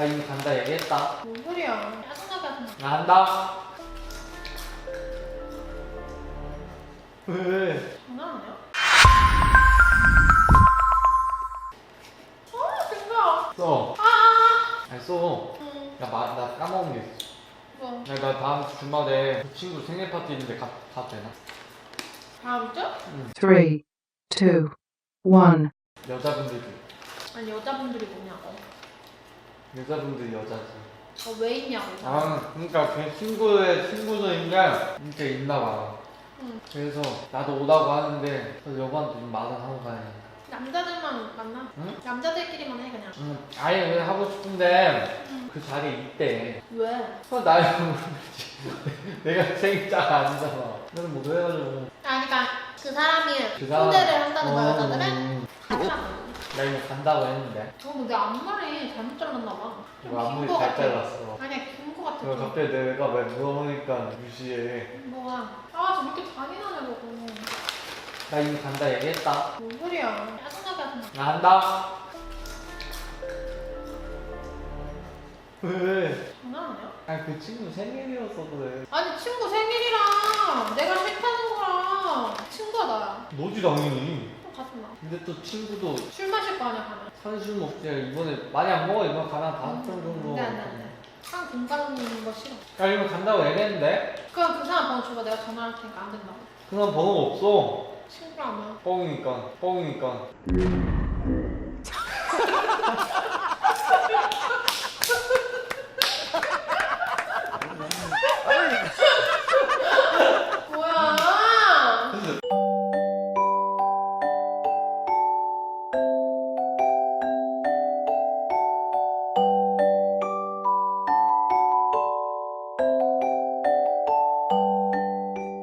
나 이미 간다 얘기했다. 뭔 소리야? 짜증나게 하지 마. 나 한다. 왜? 장난하냐? 아, 진짜. 써. 아, 아니 써. 응, 나, 마, 나 까먹은 게 있어. 뭐. 야, 나 다음 주말에 그 친구 생일 파티 있는데 가, 가도 되나? 다음 주? three, two, one. 여자분들도. 아니 여자분들이 뭐냐고. 여자분들이 여자지. 어, 왜 있냐고. 아, 그러니까 걔 친구의 친구들인가 진짜 있나 봐. 응. 그래서 나도 오라고 하는데 그 여보한테 좀 말을 하고 가야 돼. 남자들만 만나? 응? 남자들끼리만 해 그냥. 응, 아예 왜 하고 싶은데 응. 그 자리에 있대. 왜? 그건 나야 모르지. 내가 생일자가 아니잖아. 나는 뭐 그래가지고. 아, 그러니까 그 사람이 그 사람- 초대를 한다는 거야 어, 여자들은? 음, 하지 마. 나 이거 간다고 했는데. 어, 뭐내 앞머리 잘못 잘랐나 봐. 이거 앞머리 좀긴거 잘 같아. 잘랐어. 아니야, 긴 거 같아. 좀. 갑자기 내가 왜 물어보니까 무시해. 뭐가? 아, 저 이렇게 잔인하냐고. 나 이미 간다 얘기했다. 뭔 소리야? 짜증나게 하지 마. 나 한다. 왜? 장난하냐? 아니 그 친구 생일이어서 그래. 아니, 친구 생일이랑 내가 싫다는 거랑 친구가 나야. 너지 당연히. 또 가지 마. 근데 또 친구도 술 거 아니야, 가면. 산술 먹지. 이번에 많이 안 먹어 이번 가나 다섯 병 정도. 안 돼, 안 돼, 안 돼. 한 공간 있는 거 싫어. 야 이거 간다고 얘기했는데? 그럼 그 사람 번호 줘봐. 내가 전화할 테니까 안 된다고. 그런 번호가 없어. 친구라면. 뻥이니까 뻥이니까.